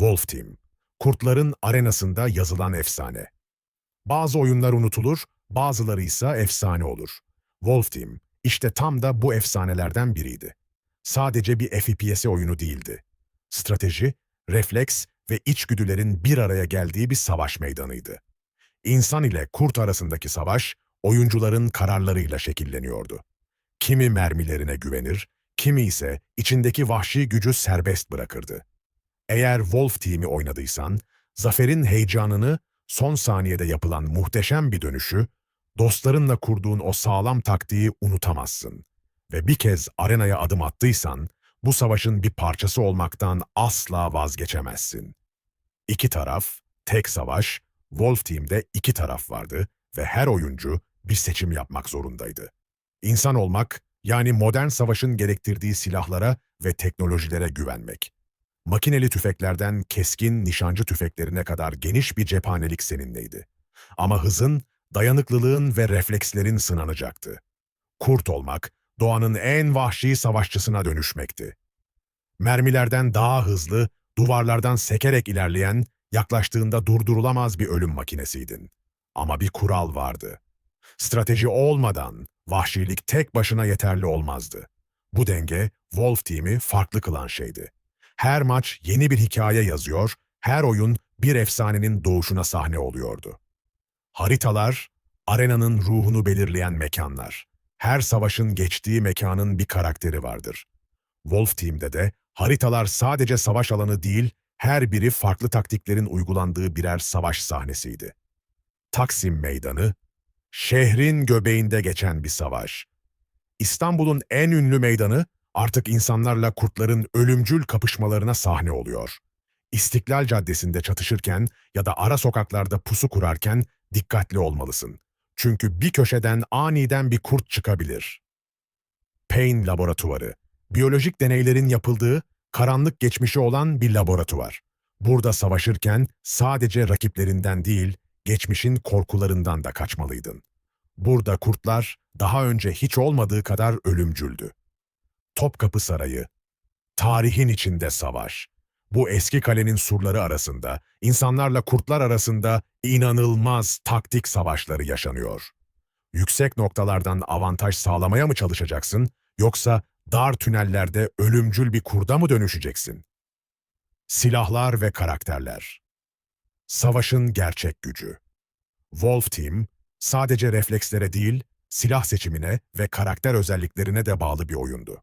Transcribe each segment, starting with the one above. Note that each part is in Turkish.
Wolf Team, kurtların arenasında yazılan efsane. Bazı oyunlar unutulur, bazıları ise efsane olur. Wolf Team, işte tam da bu efsanelerden biriydi. Sadece bir FPS oyunu değildi. Strateji, refleks ve içgüdülerin bir araya geldiği bir savaş meydanıydı. İnsan ile kurt arasındaki savaş, oyuncuların kararlarıyla şekilleniyordu. Kimi mermilerine güvenir, kimi ise içindeki vahşi gücü serbest bırakırdı. Eğer Wolf Team'i oynadıysan, zaferin heyecanını, son saniyede yapılan muhteşem bir dönüşü, dostlarınla kurduğun o sağlam taktiği unutamazsın. Ve bir kez arenaya adım attıysan, bu savaşın bir parçası olmaktan asla vazgeçemezsin. İki taraf, tek savaş, Wolf Team'de iki taraf vardı ve her oyuncu bir seçim yapmak zorundaydı. İnsan olmak, yani modern savaşın gerektirdiği silahlara ve teknolojilere güvenmek. Makineli tüfeklerden keskin nişancı tüfeklerine kadar geniş bir cephanelik seninleydi. Ama hızın, dayanıklılığın ve reflekslerin sınanacaktı. Kurt olmak, doğanın en vahşi savaşçısına dönüşmekti. Mermilerden daha hızlı, duvarlardan sekerek ilerleyen, yaklaştığında durdurulamaz bir ölüm makinesiydin. Ama bir kural vardı. Strateji olmadan vahşilik tek başına yeterli olmazdı. Bu denge Wolf Team'i farklı kılan şeydi. Her maç yeni bir hikaye yazıyor, her oyun bir efsanenin doğuşuna sahne oluyordu. Haritalar, arenanın ruhunu belirleyen mekanlar. Her savaşın geçtiği mekanın bir karakteri vardır. Wolf Team'de de haritalar sadece savaş alanı değil, her biri farklı taktiklerin uygulandığı birer savaş sahnesiydi. Taksim Meydanı, şehrin göbeğinde geçen bir savaş. İstanbul'un en ünlü meydanı artık insanlarla kurtların ölümcül kapışmalarına sahne oluyor. İstiklal Caddesi'nde çatışırken ya da ara sokaklarda pusu kurarken dikkatli olmalısın. Çünkü bir köşeden aniden bir kurt çıkabilir. Payne Laboratuvarı, biyolojik deneylerin yapıldığı, karanlık geçmişi olan bir laboratuvar. Burada savaşırken sadece rakiplerinden değil, geçmişin korkularından da kaçmalıydın. Burada kurtlar daha önce hiç olmadığı kadar ölümcüldü. Topkapı Sarayı, tarihin içinde savaş. Bu eski kalenin surları arasında, insanlarla kurtlar arasında inanılmaz taktik savaşları yaşanıyor. Yüksek noktalardan avantaj sağlamaya mı çalışacaksın, yoksa dar tünellerde ölümcül bir kurda mı dönüşeceksin? Silahlar ve karakterler Savaşın gerçek gücü Wolf Team, sadece reflekslere değil, silah seçimine ve karakter özelliklerine de bağlı bir oyundu.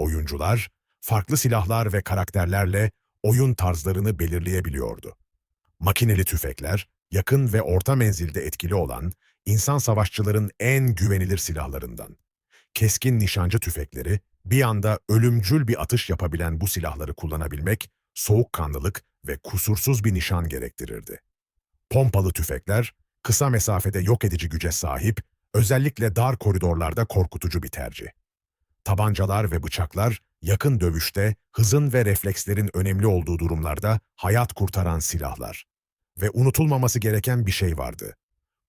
Oyuncular, farklı silahlar ve karakterlerle oyun tarzlarını belirleyebiliyordu. Makineli tüfekler, yakın ve orta menzilde etkili olan insan savaşçıların en güvenilir silahlarından. Keskin nişancı tüfekleri, bir anda ölümcül bir atış yapabilen bu silahları kullanabilmek, soğukkanlılık ve kusursuz bir nişan gerektirirdi. Pompalı tüfekler, kısa mesafede yok edici güce sahip, özellikle dar koridorlarda korkutucu bir tercih. Tabancalar ve bıçaklar, yakın dövüşte hızın ve reflekslerin önemli olduğu durumlarda hayat kurtaran silahlar. Ve unutulmaması gereken bir şey vardı.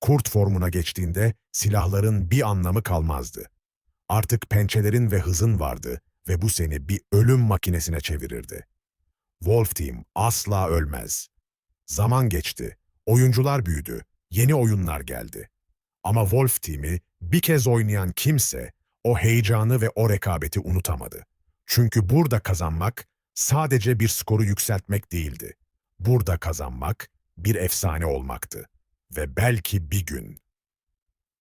Kurt formuna geçtiğinde silahların bir anlamı kalmazdı. Artık pençelerin ve hızın vardı ve bu seni bir ölüm makinesine çevirirdi. Wolf Team asla ölmez. Zaman geçti, oyuncular büyüdü, yeni oyunlar geldi. Ama Wolf Team'i bir kez oynayan kimse o heyecanı ve o rekabeti unutamadı. Çünkü burada kazanmak sadece bir skoru yükseltmek değildi. Burada kazanmak bir efsane olmaktı. Ve belki bir gün.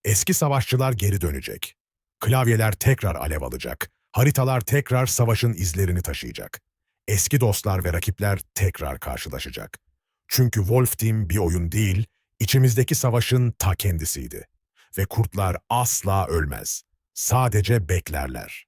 Eski savaşçılar geri dönecek. Klavyeler tekrar alev alacak. Haritalar tekrar savaşın izlerini taşıyacak. Eski dostlar ve rakipler tekrar karşılaşacak. Çünkü Wolf Team bir oyun değil, içimizdeki savaşın ta kendisiydi. Ve kurtlar asla ölmez. Sadece beklerler.